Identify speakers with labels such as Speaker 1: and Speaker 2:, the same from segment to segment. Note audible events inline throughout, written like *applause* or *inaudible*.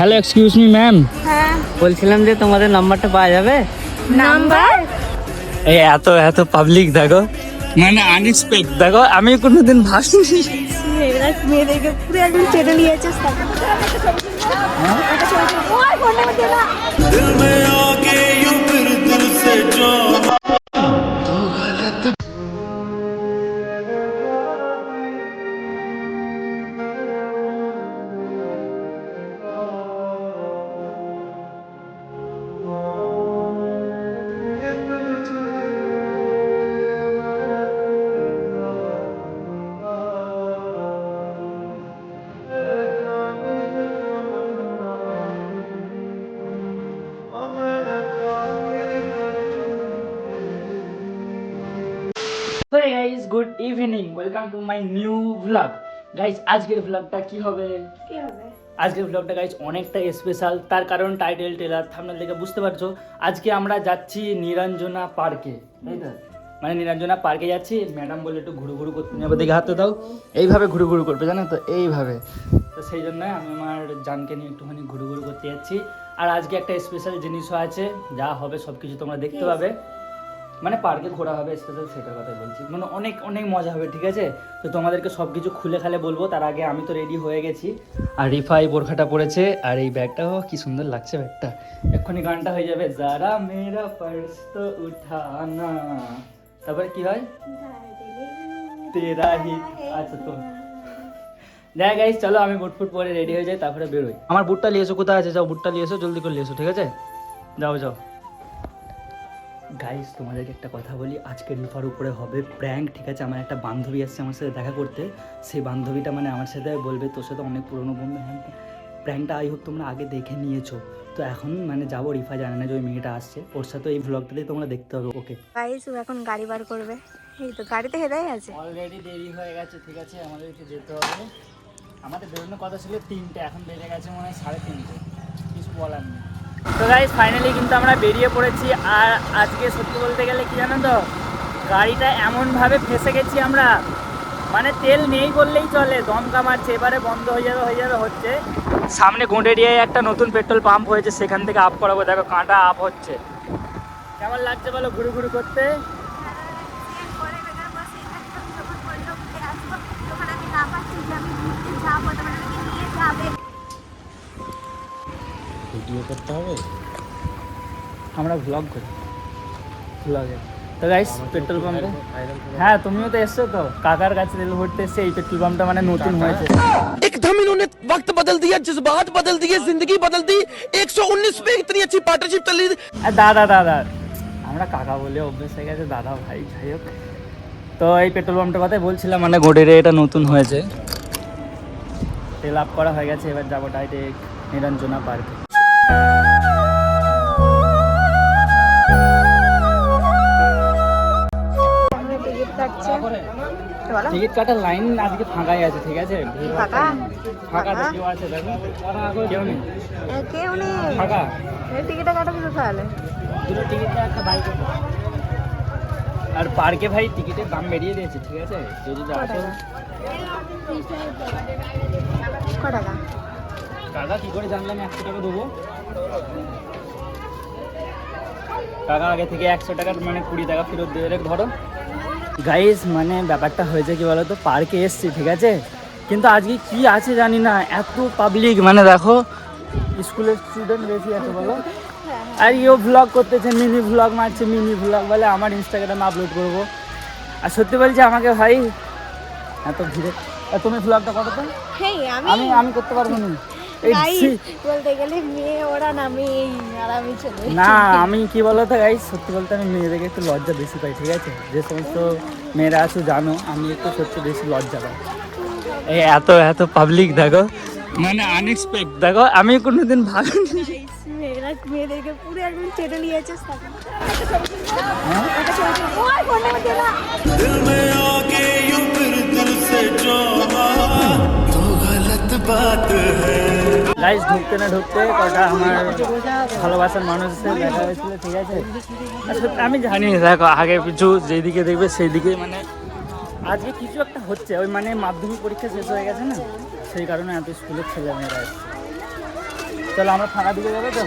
Speaker 1: Hello excuse me ma'am
Speaker 2: হ্যাঁ।
Speaker 3: বলছিলাম যে তোমাদের নাম্বারটা পাওয়া যাবে?
Speaker 2: নাম্বার?
Speaker 1: এই এত এত পাবলিক দেখো। মানে আনএক্সপেক্ট দেখো আমি কোনোদিন ভাবিনি
Speaker 2: মেয়েরা মেয়েদেরকে পুরো একদম চেটে নিয়েছে ওই ফোনটা মধ্যে না
Speaker 1: hey guys good evening welcome to my new vlog guys আজকের ভ্লগটা কি হবে?
Speaker 2: কি হবে?
Speaker 1: আজকের ভ্লগটা গাইস অনেকটা স্পেশাল তার কারণ টাইটেল টেলার থামনেল দেখে বুঝতে পারছ। আজকে আমরা যাচ্ছি নিরঞ্জনা পার্কে তাই মানে নিরঞ্জনা পার্কে যাচ্ছি। ম্যাডাম বলে একটু ঘুরু ঘুরু করতে। নেবে দেখে হাতে দাও। এইভাবে ঘুরু ঘুরু করবে জানো তো? এইভাবে। তো সেই জন্য আমি আমার জানকে নিয়ে একটুখানি ঘুরু ঘুরু করতে যাচ্ছি। আর আজকে একটা স্পেশাল জিনিসও আছে। যা হবে সব কিছু তোমরা দেখতে পাবে। মানে পার্কে ঘোরা হবে স্পেশাল সেটার কথা বলছি। মানে অনেক অনেক মজা হবে ঠিক আছে? তো তোমাদেরকে সব কিছু খুলে খালে বলব তার আগে আমি তো রেডি হয়ে গেছি। আর রিফাই বোরখাটা পড়েছে আর এই ব্যাগটাও কি সুন্দর লাগছে ব্যাগটা। এক্ষুনি গানটা হয়ে যাবে যারা মেরা পার্স তো উঠানা। তারপরে কি হয়? তেরা হি আচ্ছা তো দেখ গাইস চলো আমি বুট ফুট পরে রেডি হয়ে যাই তারপরে বেরোই। আমার বুটটা নিয়ে এসো কোথায় আছে? যাও বুটটা নিয়ে এসো জলদি করে নিয়ে এসো ঠিক আছে? যাও যাও। গাইস তোমাদেরকে একটা কথা বলি। আজকে রিফার উপরে হবে প্র্যাঙ্ক ঠিক আছে? আমার একটা বান্ধবী আসছে আমার সাথে দেখা করতে। সেই বান্ধবীটা মানে আমার সাথে বলবে তোর সাথে অনেক পুরনো বন্ধু। হ্যাঁ প্র্যাঙ্কটা আই হোক তোমরা আগে দেখে নিয়েছো। তো এখন মানে যাব রিফা জানে না যে ওই মেয়েটা আসছে। ওর সাথে এই ভ্লগটাতেই তোমরা দেখতে হবে ওকে।
Speaker 2: গাইস ও এখন গাড়ি বার করবে। এই তো গাড়িতে হেদাই আছে।
Speaker 1: অলরেডি দেরি হয়ে গেছে ঠিক আছে? আমাদেরকে যেতে হবে। আমাদের বেরোনোর কথা ছিল তিনটে এখন বেজে গেছে মনে হয় সাড়ে তিনটে। কিছু বলার নেই। তো গাইজ ফাইনালি কিন্তু আমরা বেরিয়ে পড়েছি। আর আজকে সত্যি বলতে গেলে কি জানো তো, গাড়িটা এমনভাবে ফেসে গেছি আমরা। মানে তেল নেই বললেই চলে, দমকা মারছে, এবারে বন্ধ হয়ে যাবে হয়ে যাবে, হচ্ছে। সামনে গোঁডেরিয়ায় একটা নতুন পেট্রোল পাম্প হয়েছে, সেখান থেকে আপ করাবো। দেখো, কাঁটা আপ হচ্ছে। কেমন লাগছে বলো ঘুরু ঘুরু করতে? ভিডিও করতে হবে আমরা ভ্লগ করি ভ্লগে তো গাইস পেট্রোল পাম্পে হ্যাঁ তুমিও তো এসছো তো কাকার কাছে তেল ভরতে এসছে এই পেট্রোল পাম্পটা মানে নতুন হয়েছে
Speaker 4: एकदम इन्होंने वक्त बदल दिया जज्बात बदल दिए जिंदगी बदल दी 119 पे इतनी अच्छी पार्टनरशिप चल रही थी
Speaker 1: আর দাদা দাদা আমরা কাকা বলে অভ্যেস হয়ে গেছে দাদা ভাই যাই হোক তো এই পেট্রোল পাম্পটার কথাই বলছিলাম মানে গোডেরে এটা নতুন হয়েছে তেল আপ করা হয়ে গেছে এবার যাবো ডাইরেক্ট নিরঞ্জনা পার্কে
Speaker 2: টিকিট
Speaker 1: কাটার লাইন আজকে ফাঁকাই আছে ঠিক আছে?
Speaker 2: ফাঁকা?
Speaker 1: ফাঁকা কেউ আছে দেখো। কেউ নেই?
Speaker 2: কেউ নেই।
Speaker 1: ফাঁকা?
Speaker 2: টিকিটটা কাটা দিতে তাহলে।
Speaker 1: দুটো টিকিটে একটা বাইক। আর পার্কে ভাই টিকিটের দাম বেরিয়ে দিয়েছে ঠিক আছে? কেউ যদি আসো
Speaker 2: টাকা
Speaker 1: কি করে জানলাম একশো টাকা দেবো? কাকা আগে থেকে একশো টাকার মানে কুড়ি টাকা ফেরত দিয়ে ধরো। গাইস মানে ব্যাপারটা হয়েছে কি বলতো? পার্কে এসছি ঠিক আছে? কিন্তু আজকে কি আছে জানি না এত পাবলিক মানে দেখো স্কুলের স্টুডেন্ট বেশি আছে বলো। আর ইও ভ্লগ করতেছে মিনি ভ্লগ মারছে মিনি ভ্লগ বলে আমার ইনস্টাগ্রামে আপলোড করব। আর সত্যি বলছি আমাকে ভাই এত ভিড়ে তুমি ভ্লগটা করো তো।
Speaker 2: আমি
Speaker 1: আমি করতে পারব না।
Speaker 2: বলতে গেলে মেয়ে ওরা না মেয়ে আর আমি ছেলে
Speaker 1: না আমি কি বলতো গাই সত্যি বলতে আমি মেয়েদেরকে একটু লজ্জা বেশি পাই ঠিক আছে যে সমস্ত মেয়েরা আছো জানো আমি একটু সত্যি বেশি লজ্জা পাই এই এত এত পাবলিক দেখো মানে আনএক্সপেক্ট দেখো আমি কোনোদিন ভাবিনি
Speaker 2: মেয়েরা মেয়েদেরকে পুরো একদম চেটে নিয়েছে
Speaker 1: হ্যাঁ?
Speaker 2: ওই ফোনটা মধ্যে না
Speaker 4: दिल में आके यूं फिर दिल से जो तो गलत बात है
Speaker 1: গাইস ঢুকতে না ঢুকতে কটা আমার ভালোবাসার মানুষের দেখা হয়েছিল ঠিক আছে? আমি জানি দেখো আগে পিছু যেদিকে দেখবে সেই দিকে মানে আজকে কিছু একটা হচ্ছে ওই মানে মাধ্যমিক পরীক্ষা শেষ হয়ে গেছে না সেই কারণে এত স্কুলের ছেলে মেয়েরা এসছে। চলো আমরা ফাঁকা দিকে যাবে তো?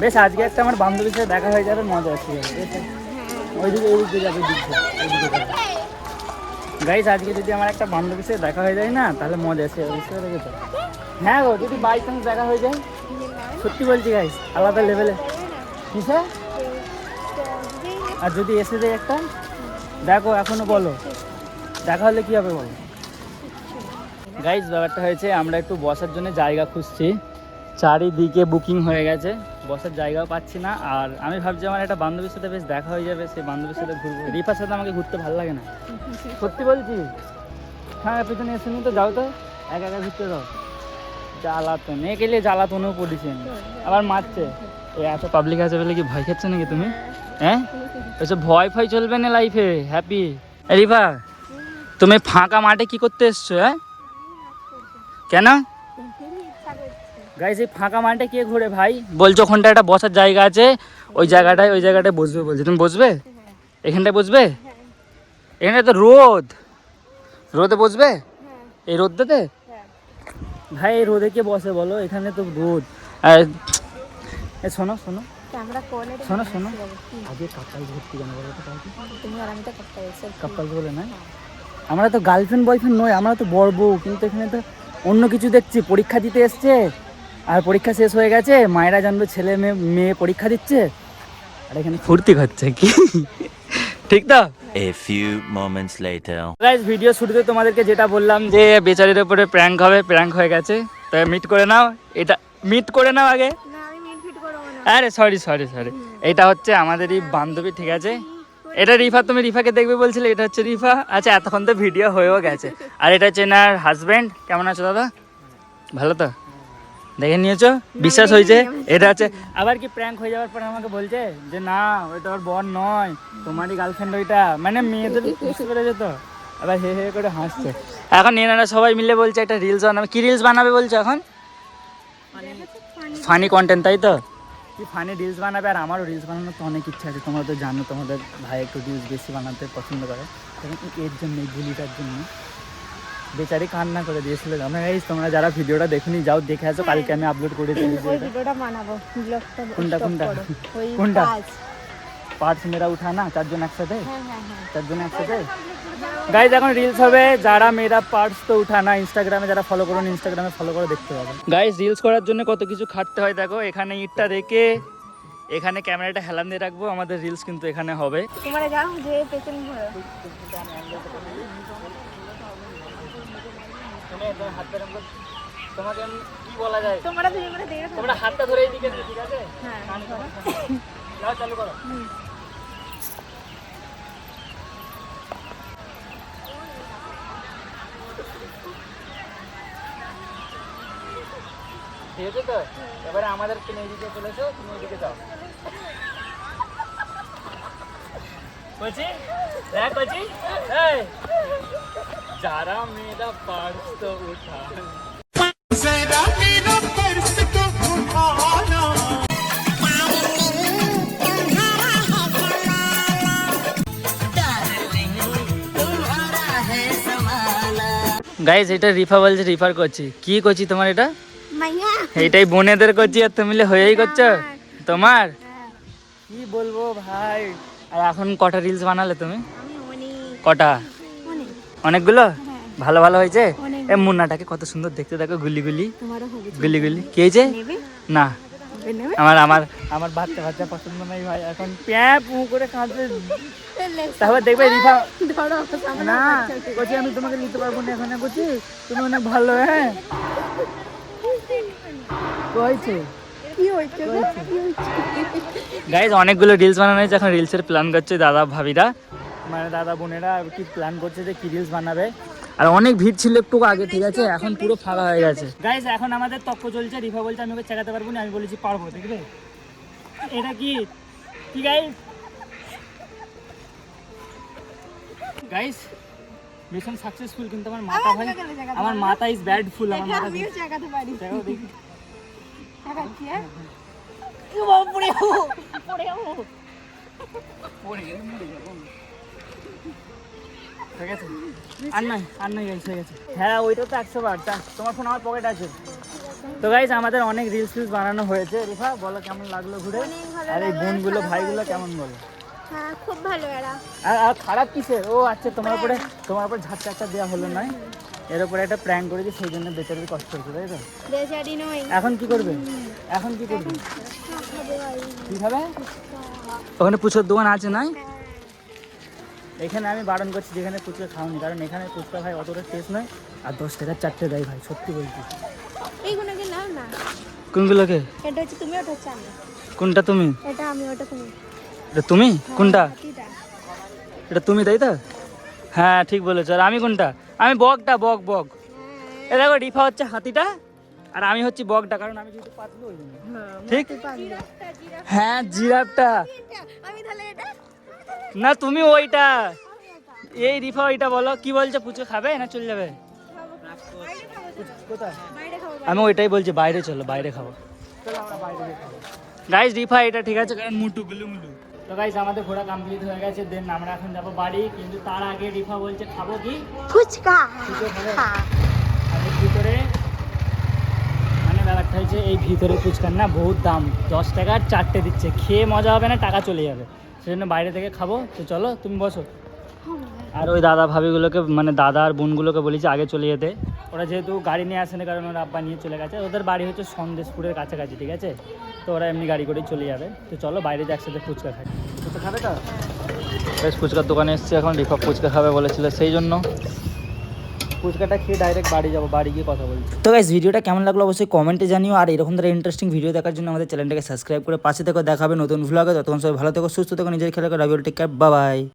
Speaker 1: বেশ আজকে একটা আমার বান্ধবীর সাথে দেখা হয়ে যাবে মজা আসছে ওইদিকে ওইদিকে যাবে দিচ্ছে ওইদিকে যাবে। গাইস আজকে যদি আমার একটা বান্ধবীর সাথে দেখা হয়ে যায় না, তাহলে মজা আসে বুঝতে পেরে গেছো হ্যাঁ গো, যদি বাই চান্স দেখা হয়ে যায়, সত্যি বলছি গাইস আলাদা লেভেলে কিসে? আর যদি এসে যায় একটা, দেখো, এখনও বলো। দেখা হলে কি হবে বলো? গাইজ ব্যাপারটা হয়েছে, আমরা একটু বসার জন্য জায়গা খুঁজছি। চারিদিকে বুকিং হয়ে গেছে। বসার জায়গাও পাচ্ছি না। আর আমি ভাবছি আমার একটা বান্ধবীর সাথে বেশ দেখা হয়ে যাবে, সেই বান্ধবীর সাথে ঘুরবো। রিফার সাথে আমাকে ঘুরতে ভালো লাগে না। সত্যি বলছি? হ্যাঁ পিছনে এসে তো যাও তো। একা একা ঘুরতে দাও। জ্বালাতন। এ গেলে জ্বালাতনও পড়েছি আবার মারছে। এই এত পাবলিক আছে বলে কি ভয় খাচ্ছে নাকি তুমি? হ্যাঁ? ওইসব ভয় ফয় চলবে না লাইফে হ্যাপি রিফা, তুমি ফাঁকা মাঠে কি করতে এসছো হ্যাঁ? কেন? গাইজ এই ফাঁকা মাঠে কে ঘুরে ভাই? বলছো ওখানটা একটা বসার জায়গা আছে? ওই জায়গাটায় ওই জায়গাটায় বসবে বলছে। তুমি বসবে? এখানটায় বসবে? এখানে তো রোদ। রোদে বসবে? এই রোদটাতে? ভাই এই রোদে কে বসে বলো? এখানে তো রোদ। শোনো শোনো। শোনো শোনো। আগে কাপাল ভর্তি কেন বলো কাপাল বলে না? আমরা তো গার্লফ্রেন্ড বয়ফ্রেন্ড নই আমরা তো বড় বউ কিন্তু এখানে তো অন্য কিছু দেখছি পরীক্ষা দিতে এসছে। আর পরীক্ষা শেষ হয়ে গেছে মায়েরা জানবে ছেলে মেয়ে মেয়ে পরীক্ষা দিচ্ছে। আর এখানে ফুর্তি হচ্ছে কি? ঠিক তো
Speaker 5: A few moments later.
Speaker 1: Guys video শুরুতে তোমাদেরকে যেটা বললাম যে বেচারির উপরে প্র্যাঙ্ক হবে প্র্যাঙ্ক হয়ে গেছে। তো মিট করে নাও এটা মিট করে নাও আগে। আরে সরি সরি সরি এটা হচ্ছে আমাদেরই বান্ধবী ঠিক আছে? এটা রিফা তুমি রিফাকে দেখবে বলছিলে এটা হচ্ছে রিফা। আচ্ছা এতক্ষণ তো ভিডিও হয়েও গেছে। আর এটা হচ্ছে এনার হাজব্যান্ড কেমন আছো দাদা? ভালো তো? দেখে নিয়েছো? বিশ্বাস হয়েছে? এটা আছে আবার কি প্র্যাঙ্ক হয়ে যাওয়ার পরে আমাকে বলছে যে না ওইটা ওর বর নয় তোমারই গার্লফ্রেন্ড ওইটা। মানে মেয়েদের বুঝতে পেরেছে তো? আবার হে হে করে হাসছে। এখন এনারা সবাই মিলে বলছে একটা রিলস বানাবে। কি রিলস বানাবে বলছে এখন? ফানি কন্টেন্ট তাই তো? কি ফানি রিলস বানাবে? আর আমারও রিলস বানানোর তো অনেক ইচ্ছা আছে। তোমরা তো জানো তোমাদের ভাই একটু রিলস বেশি বানাতে পছন্দ করে। এর জন্য এই গুলিটার জন্য। বেচারি কান্না করে দিয়েছিল। আমরা এই তোমরা যারা ভিডিওটা দেখুনি যাও দেখে আসো কালকে আমি আপলোড করে দিই।
Speaker 2: ভিডিওটা বানাবো ব্লগটা
Speaker 1: কোনটা, কোনটা? কোনটা? পার্টস মেয়েরা উঠা না চারজন একসাথে?
Speaker 2: হ্যাঁ হ্যাঁ হ্যাঁ।
Speaker 1: চারজন একসাথে? গাইজ এখন রিলস হবে যারা মেয়েরা পার্টস তো উঠা না ইনস্টাগ্রামে যারা ফলো করুন ইনস্টাগ্রামে ফলো করে দেখতে পাবেন গাইজ রিলস করার জন্য কত কিছু খাটতে হয় দেখো এখানে ইটটা রেখে এখানে ক্যামেরাটা হেলান দিয়ে রাখব আমাদের রিলস কিন্তু এখানে হবে।
Speaker 2: তোমরা যাও যে পেছন ঘোরো।
Speaker 1: তোমাকে আমি কি বলা যায়?
Speaker 2: তোমরা দুজন করে দেখে
Speaker 1: তোমরা হাতটা ধরে এদিকে ঠিক আছে?
Speaker 2: হ্যাঁ
Speaker 1: যাও চালু করো। ঠিক আছে তো? এবারে আমাদের তুমি এইদিকে চলেছো তুমি ওইদিকে যাও। কচি হ্যাঁ কচি এই। যারা মেয়েরা পার্স তো উঠা গাইজ এটা রিফা বলছে রিফার করছি। কি করছি তোমার এটা?
Speaker 2: মাইয়া।
Speaker 1: এইটাই বোনেদের করছি আর তুমি মিলে হয়েই করছ? তোমার। কি বলব ভাই? আর এখন কটা রিলস বানালে তুমি? কটা? অনেকগুলো? ভালো ভালো হয়েছে? এ মুন্নাটাকে কত সুন্দর দেখতে দেখো গুলি গুলি। গুলি গুলি। কে
Speaker 2: নেবে?
Speaker 1: না। আমার আমার আমার বাচ্চা বাচ্চা পছন্দ নাই ভাই। এখন প্যা পু করে কাঁদছে। তারপর দেখবে রিফা *laughs*
Speaker 2: ধরো
Speaker 1: না বলছি আমি তোমাকে নিতে পারব না এখানে বলছি। তুমি অনেক ভালো হ্যাঁ? কইছে? গাইজ অনেকগুলো রিলস বানানো হয়েছে। এখন রিলসের প্ল্যান করছে দাদা ভাবিরা। মানে দাদা বোনেরা কি প্ল্যান করছে যে কি রিলস বানাবে। আর অনেক ভিড় ছিল একটু আগে ঠিক আছে? এখন পুরো ফাঁকা হয়ে গেছে। গাইজ এখন আমাদের তক্ক চলছে রিফা বলছে আমি ওকে চেকাতে পারব না আমি বলেছি পারব দেখবে? এটা কি? কি গাইজ গাইজ মিশন সাকসেসফুল কিন্তু আমার মাথা ভাই আমার মাথা ইজ ব্যাড ফুল আমার মাথা
Speaker 2: আমিও চাকাতে পারি।
Speaker 1: দেখো দেখি।
Speaker 2: চাকাচ্ছি হ্যাঁ? পড়ে পড়ে যাব।
Speaker 1: পড়ে আর নয় আর নয় গাইস হয়ে গেছে। হ্যাঁ ওইটা তো একশো বার তোমার ফোন আমার পকেট আছে। তো গাইজ আমাদের অনেক রিলস ফিলস বানানো হয়েছে। রিফা বলো কেমন লাগল ঘুরে? আর এই বোনগুলো ভাইগুলো কেমন বলো?
Speaker 2: হ্যাঁ খুব ভালো এরা।
Speaker 1: আর খারাপ কিসের? ও আচ্ছা তোমার উপরে তোমার উপরে ঝাঁচটা একটা দেওয়া হলো নয় এর উপরে একটা প্র্যাঙ্ক করেছি সেই জন্য বেচারি কষ্ট হচ্ছে তাই তো? এখন কি করবে? এখন কি করবে? কি খাবে? ওখানে পুচোর দোকান আছে নাই? এখানে আমি বারণ করছি যেখানে ফুচকা খাওনি কারণ এখানে ফুচকা ভাই অতটা টেস্ট নয়। আর দশ টাকার চারটে দেয় ভাই সত্যি বলছি।
Speaker 2: এইগুলো নাও না?
Speaker 1: কোনগুলোকে?
Speaker 2: এটা হচ্ছে তুমি ওটা হচ্ছে আমি।
Speaker 1: কোনটা তুমি?
Speaker 2: এটা আমি ওটা তুমি।
Speaker 1: এটা তুমি? কোনটা? এটা তুমি তাই তো? হ্যাঁ ঠিক বলেছ। আর আমি কোনটা? আমি বকটা বক বক। এ দেখো রিফা হচ্ছে হাতিটা আর আমি হচ্ছি বকটা কারণ আমি যেহেতু পাতলু ঠিক? হ্যাঁ জিরাফটা।
Speaker 2: আমি তাহলে এটা
Speaker 1: না তুমি ওইটা। এই রিফা ওইটা বলো। কি বলছো পুচো খাবে না চলে যাবে? আমি ওইটাই বলছি বাইরে চলো বাইরে খাব। গাইস রিফা এটা ঠিক আছে? কারণ মুটু গুলু মুলু। তো গাইস আমাদের ঘোরা কমপ্লিট হয়ে গেছে দেন আমরা এখন যাব বাড়ি। কিন্তু তার আগে রিফা বলছে খাব কি?
Speaker 2: ফুচকা। হ্যাঁ।
Speaker 1: ভিতরে মানে ব্যাপারটা হচ্ছে এই ভিতরে ফুচকার না বহুত দাম। দশ টাকার চারটে দিচ্ছে। খেয়ে মজা হবে না টাকা চলে যাবে। সেজন্য বাইরে থেকে খাব। তো চলো তুমি বসো। আর ওই দাদা ভাবিগুলোকে মানে দাদা আর বোনগুলোকে বলেছি আগে চলে যেতে। ওরা যেহেতু গাড়ি নিয়ে আসেনি কারণ ওরা আব্বা নিয়ে চলে গেছে। ওদের বাড়ি হচ্ছে সন্দেশপুরের কাছাকাছি ঠিক আছে? তো ওরা এমনি গাড়ি করেই চলে যাবে। তো চলো বাইরে যে একসাথে ফুচকা খাই। ফুচকা খাবে তো? বেশ ফুচকার দোকানে এসছে এখন রিফা ফুচকা খাবে বলেছিল সেই জন্য। ফুচকাটা খেয়ে ডাইরেক্ট বাড়ি যাব, বাড়ি গিয়ে কথা বলছি। তো গাইস ভিডিওটা কেমন লাগল অবশ্যই কমেন্টে জানিও, আর এরকম ধরনের ইন্টারেস্টিং ভিডিও দেখার জন্য আমাদের চ্যানেলটাকে সাবস্ক্রাইব করে পাশে থেকে দেখাবে নতুন ভ্লগে ততক্ষণ সবাই ভালো থেকো, সুস্থ থেকো, নিজের খেলা রাবিউল টেক বাই